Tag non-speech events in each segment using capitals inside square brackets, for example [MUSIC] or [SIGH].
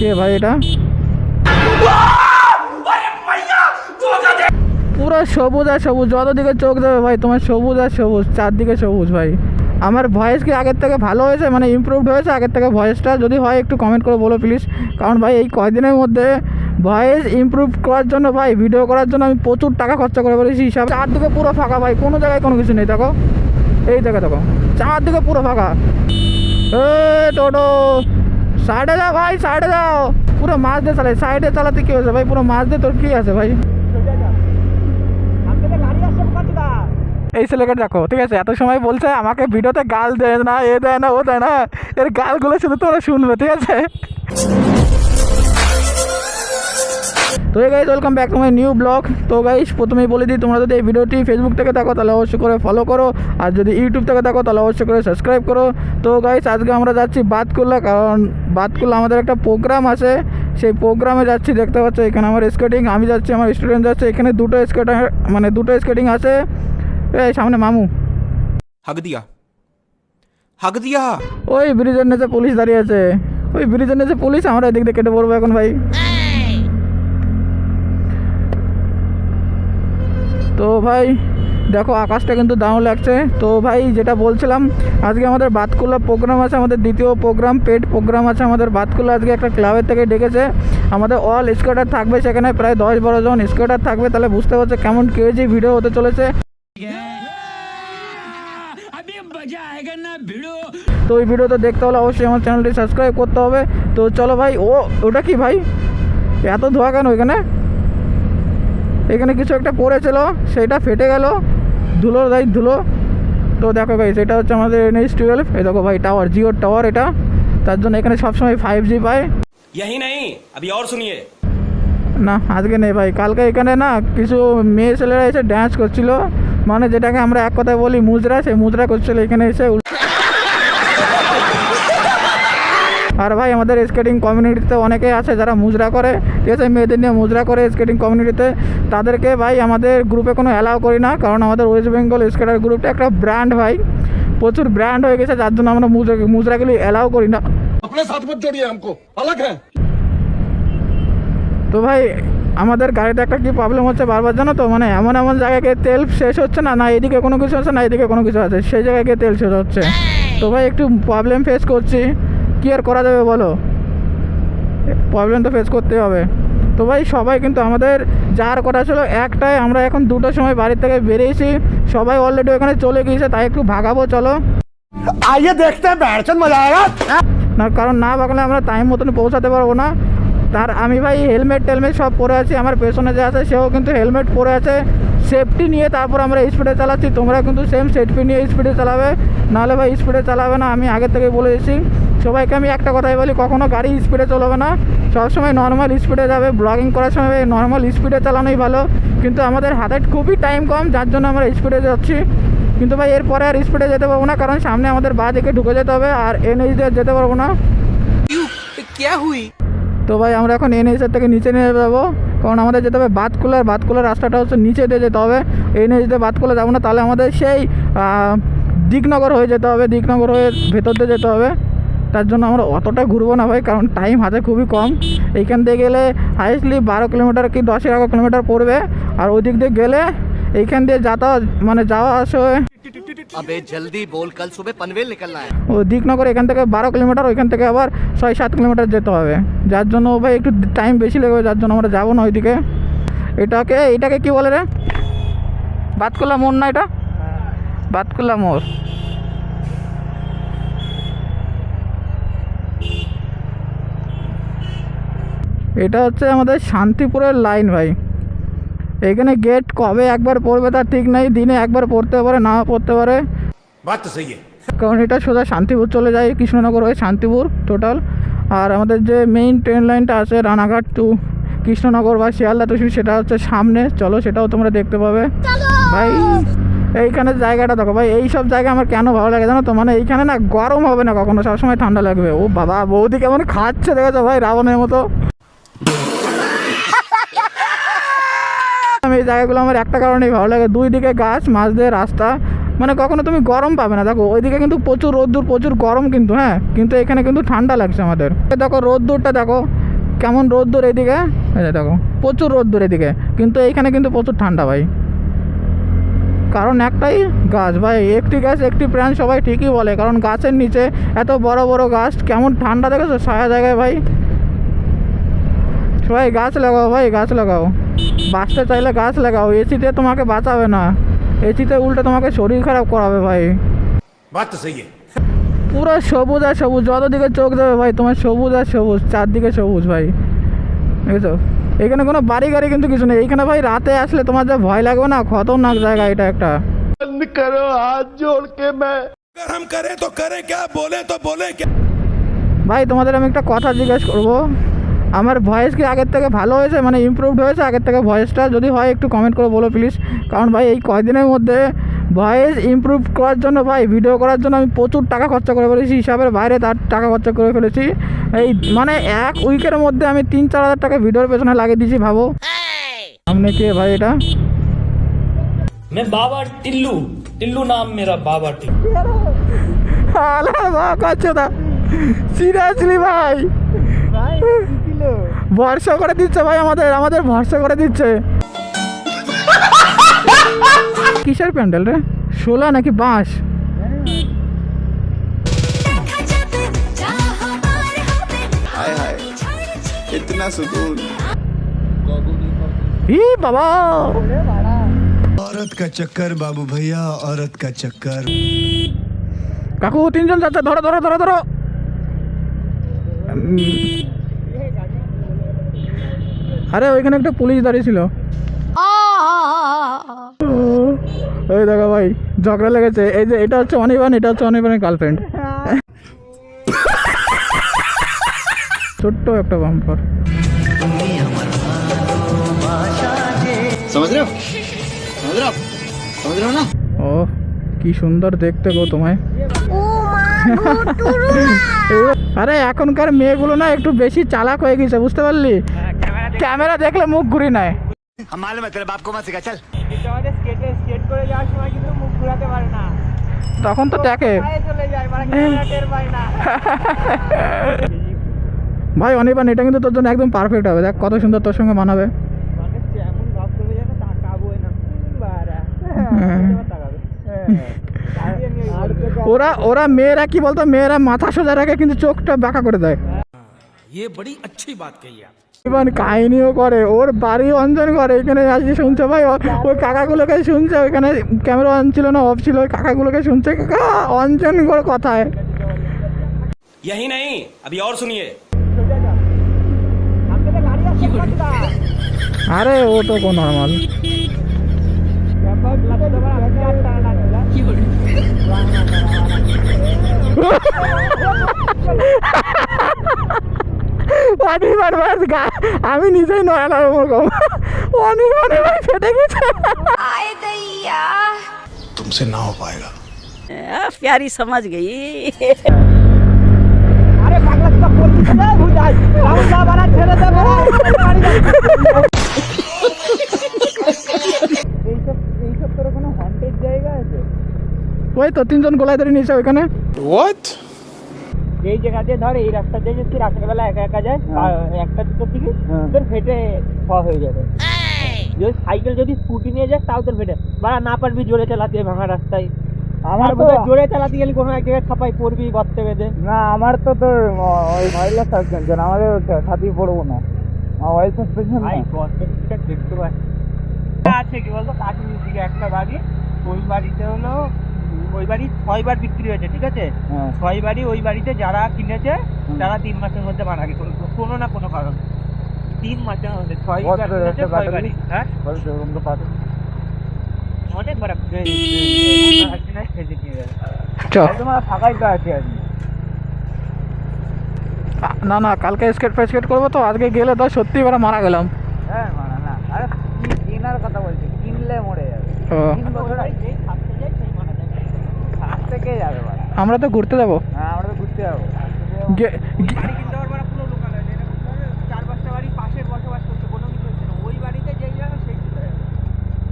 কে ভাই এটা? পুরো সবুজ আর সবুজ যত দিকে চোখ দেবে ভাই, তোমার সবুজ আর সবুজ, চারদিকে সবুজ ভাই। আমার ভয়েস কি আগের থেকে ভালো হয়েছে? মানে ইমপ্রুভড হয়েছে আগের থেকে ভয়েসটা যদি হয় একটু কমেন্ট করে বলো প্লিজ কারণ ভাই, এই কয়দিনের মধ্যে ভয়েস ইমপ্রুভ করার জন্য ভাই ভিডিও করার জন্য আমি প্রচুর টাকা খরচা করে বলেছি হিসাব চারদিকে পুরো ফাঁকা ভাই, কোনো জায়গায় কোনো কিছু নেই, দেখো। এই দেখো দেখো, চারদিকে পুরো ফাঁকা। এ টোটো সাইডে যাও ভাই, সাইডে যাও। পুরো মাছ দিয়ে চালাই, সাইডে চালাতে কি হয়েছে ভাই? পুরো মাছ দিয়ে তোর কি আছে ভাই? এই ছেলেকে দেখো, ঠিক আছে? এত সময় বলছে, আমাকে ভিডিওতে গাল দেয় না, এ দেয় না, ও দেয় না। এর গালগুলো শুধু তোরা শুনবে, ঠিক আছে? তো এই guys welcome back to my new blog তো গাইজ প্রথমেই বলে দিই তোমরা যদি এই ভিডিওটি ফেসবুক থেকে থাকো তাহলে অবশ্যই করে ফলো করো। আর যদি ইউটিউব থেকে থাকো তাহলে অবশ্যই করে সাবস্ক্রাইব করো। তো গাইজ আজকে আমরা যাচ্ছি বাতকুল্লা কারণ বাতকুল্লা আমাদের একটা প্রোগ্রাম আছে। সেই প্রোগ্রামে যাচ্ছি দেখতে পাচ্ছ এখানে আমার স্কেটিং আমি যাচ্ছি আমার স্টুডেন্ট যাচ্ছে। এখানে দুটো স্কেটার মানে দুটো স্কেটিং আছে। এই সামনে মামু। হাগ দিয়া। হাগ দিয়া। ওই ব্রিজের নিচে পুলিশ দাঁড়িয়ে আছে। ওই ব্রিজের নিচে পুলিশ আমরা এদিক দিয়ে কেটে পড়ব এখন ভাই। তো ভাই, দেখো আকাশটা কিন্তু দারুণ লাগছে। তো ভাই, যেটা বলছিলাম, আজকে আমাদের বাতকুল্লা প্রোগ্রাম আছে, আমাদের দ্বিতীয় প্রোগ্রাম পেড প্রোগ্রাম আছে আমাদের বাতকুল্লা আজকে একটা ক্লাবের থেকে ডেকেছে। আমাদের অল স্কেটার থাকবে সেখানে, প্রায় দশ বারো জন স্কেটার থাকবে। তাহলে বুঝতে পারছ কেমন কেজি ভিডিও হতে চলেছে। তো ওই ভিডিও তো দেখতে হলে অবশ্যই আমার চ্যানেলটি সাবস্ক্রাইব করতে হবে। তো চলো ভাই, ও, ওটা কি ভাই? এত ধোয়া কেন ওইখানে এখানে কিছু একটা পড়েছিল সেটা ফেটে গেল ধুলো দাই ধুলো। তো দেখো ভাই সেটা হচ্ছে আমাদের এনএস টুয়েলভ এই দেখো ভাই টাওয়ার জিওর টাওয়ার এটা। তার জন্য এখানে সবসময় ফাইভ জি পায়। না আজকে নেই ভাই। কালকে এখানে না কিছু মেয়ে ছেলেরা এসে ড্যান্স করছিল। মানে যেটাকে আমরা এক কথায় বলি মুজরা সেই মুজরা করছিল। এখানে এসে আর ভাই আমাদের স্কেটিং কমিউনিটিতে অনেকেই আছে যারা মুজরা করে। ঠিক আছে মেয়েদের নিয়ে মুজরা করে স্কেটিং কমিউনিটিতে তাদেরকে ভাই আমাদের গ্রুপে কোনো অ্যালাউ করি না কারণ আমাদের ওয়েস্ট বেঙ্গল স্কেটার গ্রুপটা একটা ব্র্যান্ড ভাই। প্রচুর ব্র্যান্ড হয়ে গেছে যার জন্য আমরা মুজরা মুজরাগুলি অ্যালাউ করি না। তো ভাই আমাদের গাড়িতে একটা কি প্রবলেম হচ্ছে বারবার জানো তো? মানে এমন এমন জায়গায় তেল শেষ হচ্ছে না না এদিকে কোনো কিছু আছে না এদিকে কোনো কিছু আছে সেই জায়গায় তেল শেষ হচ্ছে। তো ভাই একটু প্রবলেম ফেস করছি। কী আর করা যাবে বলো? প্রবলেম তো ফেস করতে হবে। তো ভাই সবাই কিন্তু আমাদের যার কথা ছিল একটাই আমরা এখন দুটোর সময় বাড়ির থেকে বেরিয়েছি সবাই অলরেডি ওখানে চলে গিয়েছে তাই একটু ভাগাবো চলো। আইয়ে দেখতে হ্যাঁ, না কারণ না ভাগলে আমরা টাইম মতন পৌঁছাতে পারব না। তার আমি ভাই হেলমেট টেলমেট সব পরে আছি আমার পেছনে যে আছে সেও কিন্তু হেলমেট পরে আছে। সেফটি নিয়ে তারপর আমরা স্পিডে চালাচ্ছি তোমরা কিন্তু সেম সেফটি নিয়ে স্পিডে চালাবে। নাহলে ভাই স্পিডে চালাবে না আমি আগে থেকে বলে দিচ্ছি। সবাইকে আমি একটা কথাই বলি কখনো গাড়ি স্পিডে চলবে না। সবসময় নর্মাল স্পিডে যাবে ব্লগিং করার সময় নর্মাল স্পিডে চালানোই ভালো। কিন্তু আমাদের হাতে খুবই টাইম কম যার জন্য আমরা স্পিডে যাচ্ছি। কিন্তু ভাই এরপরে আর স্পিডে যেতে পারব না কারণ সামনে আমাদের বা দিকে ঢুকে যেতে হবে আর এনএইচ দিয়ে যেতে পারব না। তো ভাই আমরা এখন এনএইচের থেকে নিচে নিয়ে যাব। কারণ আমাদের যেতে হবে বাতকুলার বাতকুলার রাস্তাটা হচ্ছে নিচে দিয়ে যেতে হবে। এনএইচ দিয়ে বাতকুলা যাব না তাহলে আমাদের সেই দিকনগর হয়ে যেতে হবে দিকনগর হয়ে ভেতর দিয়ে যেতে হবে। তার জন্য আমরা অতটা ঘুরবো না ভাই কারণ টাইম হাতে খুবই কম। এইখান দিয়ে গেলে হাইস্টলি বারো কিলোমিটার কি দশ এগারো কিলোমিটার পড়বে। আর ওদিক দিয়ে গেলে এইখান দিয়ে যাতায়াত মানে যাওয়া আসা। আবে জলদি এখান থেকে বারো কিলোমিটার ওইখান থেকে আবার ছয় সাত কিলোমিটার যেতে হবে। যার জন্য ভাই একটু টাইম বেশি লাগবে যার জন্য আমরা যাব না ওইদিকে। এটাকে এটাকে কি বলে রে? বাতকুলা মোড় না এটা? বাতকুলা মোড়। এটা হচ্ছে আমাদের শান্তিপুরের লাইন ভাই। এখানে গেট কবে একবার পড়বে তার ঠিক নেই দিনে একবার পড়তে পারে না পড়তে পারে। কারণ এটা সোজা শান্তিপুর চলে যায় কৃষ্ণনগর হয়ে শান্তিপুর টোটাল আর আমাদের যে মেইন ট্রেন লাইনটা আছে রানাঘাট টু কৃষ্ণনগর বা শিয়ালদা তুষি সেটা হচ্ছে সামনে। চলো সেটাও তোমরা দেখতে পাবে। ভাই এইখানে জায়গাটা দেখো ভাই এইসব জায়গা আমার কেন ভালো লাগে জানো তো? মানে এইখানে না গরম হবে না কখনো সবসময় ঠান্ডা লাগবে। ও বাবা বৌদি কেমন খাচ্ছে দেখেছ ভাই? রাবণের মতো। এই জায়গাগুলো আমার একটা কারণেই ভালো লাগে। দুই দিকে গাছ মাঝ দিয়ে রাস্তা। মানে কখনো তুমি গরম পাবে না। দেখো, ওইদিকে কিন্তু প্রচুর রোদ্দুর, প্রচুর গরম কিন্তু হ্যাঁ? কিন্তু এখানে কিন্তু ঠান্ডা লাগছে আমাদের। দেখো, রোদ্দুরটা দেখো, কেমন রোদ্দুর এদিকে? দেখো, প্রচুর রোদ্দুর এদিকে। কিন্তু এইখানে কিন্তু প্রচুর ঠান্ডা ভাই। কারণ একটাই গাছ ভাই, একটি গাছ, একটি প্রাণ সবাই ঠিকই বলে। কারণ গাছের নিচে এত বড় বড় গাছ, কেমন ঠান্ডা দেখেছ? ছায়া জায়গায় ভাই। সবাই গাছ লাগাও ভাই, গাছ লাগাও। বাঁচতে চাইলে গাছ লাগাও এসিতে তোমাকে বাঁচাবে না এসিতে উল্টে তোমাকে শরীর খারাপ করাবে ভাই बात तो सही है পুরো সবুজ আর সবুজ যত দিকে চোখ দেবে ভাই তোমার সবুজ আর সবুজ চারদিকে সবুজ ভাই বুঝেছো এখানে কোনো বাড়ি গাড়ি কিন্তু কিছু নেই এইখানে ভাই রাতে আসলে তোমার যা ভয় লাগবে না খতরনাক জায়গা এটা একটা बंद करो हाथ जोड़ के मैं अगर हम करें तो करें क्या बोले तो बोले क्या ভাই তোমাদের আমি একটা কথা জিজ্ঞেস করবো আমার ভয়েস কি আগের থেকে ভালো হয়েছে মানে ইমপ্রুভড হয়েছে আগের থেকে ভয়েসটা যদি হয় একটু কমেন্ট করে বলো প্লিজ কারণ ভাই এই কয়দিনের মধ্যে ভয়েস ইমপ্রুভ করার জন্য ভাই ভিডিও করার জন্য আমি প্রচুর টাকা খরচা করে ফেলেছি হিসাবের বাইরে তার টাকা খরচা করে ফেলেছি এই মানে এক উইকের মধ্যে আমি তিন চার হাজার টাকা ভিডিওর পেছনে লাগিয়ে দিয়েছি ভাবো সামনে কে ভাই এটা मैं बाबा टिल्लू टिल्लू नाम मेरा बाबा टिल्लू আলা বা করছো না সিরিয়াসলি ভাই ভরসা করে দিচ্ছে ভাই আমাদের আমাদের ভরসা করে দিচ্ছে কিসের প্যান্ডেল রে শোলা নাকি বাঁশ দেখা যাবে যা হবার হবে हाय हाय इतना सुकून ই বাবা औरत का चक्कर बाबू भैया औरत का चक्कर কাকু তিনজন যাচ্ছে ধরো ধরো ধরো ধরো উম। আরে ওইখানে একটা পুলিশ দাঁড়িয়েছিল। এই দেখো ভাই ঝগড়া লেগেছে। এই যে এটা হচ্ছে অনিবান এটা হচ্ছে অনিবানের গার্লফ্রেন্ড হ্যাঁ। ছোট্ট একটা বাম্পার ও কি সুন্দর দেখতে গো তোমায়। ও আরে এখনকার মেয়েগুলো না একটু বেশি চালাক হয়ে গেছে বুঝতে পারলি? ক্যামেরা দেখলে মুখ ঘুরি নেয়। তখন তো দেখে। ভাই অনির্বাণ এটা কিন্তু তোর জন্য একদম পারফেক্ট হবে। দেখ কত সুন্দর তোর সঙ্গে মানাবে। [LAUGHS] ওরা ওরা মেয়েরা কি বলতো মেয়েরা মাথা সোজা রাখে কিন্তু চোখটা বাঁকা করে দেয় ये बड़ी अच्छी बात कही आप ইমান কাহিনীও করে ওর বাড়ি অঞ্জন করে এখানে আজকে শুনছে ভাই ও- ওই কাকাগুলোকে শুনছে ওইখানে ক্যামেরা অন ছিল না অফ ছিল ওই কাকাগুলোকে শুনছে কাকা অঞ্জন করে কথায় यही नहीं अभी और सुनिए আরে ও তো কোন নর্মাল অনির্বাণ বাস গা আমি নিজেই নয়ালার ওরকম অনির্বাণের ভাই ফেটে গেছে आए दैया तुमसे ना हो पाएगा प्यारी समझ गई তো তিনজন গলায় ধরে নিয়েছে ওইখানে। হোয়াট যেই জায়গা দিয়ে ধর এই রাস্তা দিয়ে যদি রাত্রেবেলা একা একা যায় হ্যাঁ। একটা দুটো থেকে হ্যাঁ। তোর ফেটে খাওয়া হয়ে যাবে। যদি সাইকেল যদি স্কুটি নিয়ে যাস তাও তোর ফেটে। বা না পারবি জোরে চালাতে ভাঙা রাস্তায়। আমার তো জোরে চালাতে গেলে কোনো এক জায়গায় খাপাই পড়বি গর্তে বেঁধে। না আমার তো তোর ওই ভাইলা সাসপেনশন আমাদের ছাতি পড়ব না। অয়েল সাসপেনশন আই দেখতে পাচ্ছি। আছে কি বলতো কাটিং দিকে একটা বাড়ি ওই বাড়িতে হলো ওই বাড়ি ছয়বার বিক্রি হয়েছে ঠিক আছে? ছয় বাড়ি ওই বাড়িতে যারা কিনেছে তারা তিন মাসের মধ্যে মারা গেছে। কোনো- কোনো না কোনো কারণ। তিন মাসের মধ্যে ছয় বার কিনেছে, ছয় বাড়ি। হ্যাঁ? অনেক বড় তোমার ফাঁকাই তো আছে আজকে না না কালকে স্কেট ফেস্কেট করব তো আজকে গেলে তো সত্যি এবার মারা গেলাম। হ্যাঁ মানা না। আরে কি- কেনার কথা বলছি কিনলে মরে যাবে ও তিন বছর আগে যেই থাকতে যায় সেই মারা যাবে থাকতে কে যাবে আমরা তো ঘুরতে যাব। হ্যাঁ আমরা তো ঘুরতে যাব। গে- গে- বাড়ি কিনতে পারব না পুরো লোকাল আছে এরকম ধরো চার পাঁচটা বাড়ি পাশে বসবাস করছে কোনো কিছু হচ্ছে না। ওই বাড়িতে যেই যাবে সেই চলে যাবে।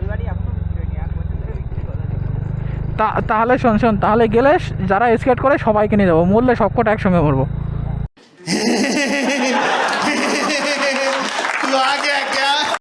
ওই বাড়ি এখনও বিক্রি হয়নি এক বছর ধরে বিক্রি করে তা- তাহলে শোন শোন তাহলে গেলে যারা স্কেট করে সবাইকে নিয়ে যাব। মরলে সবকটা একসঙ্গে মরবো।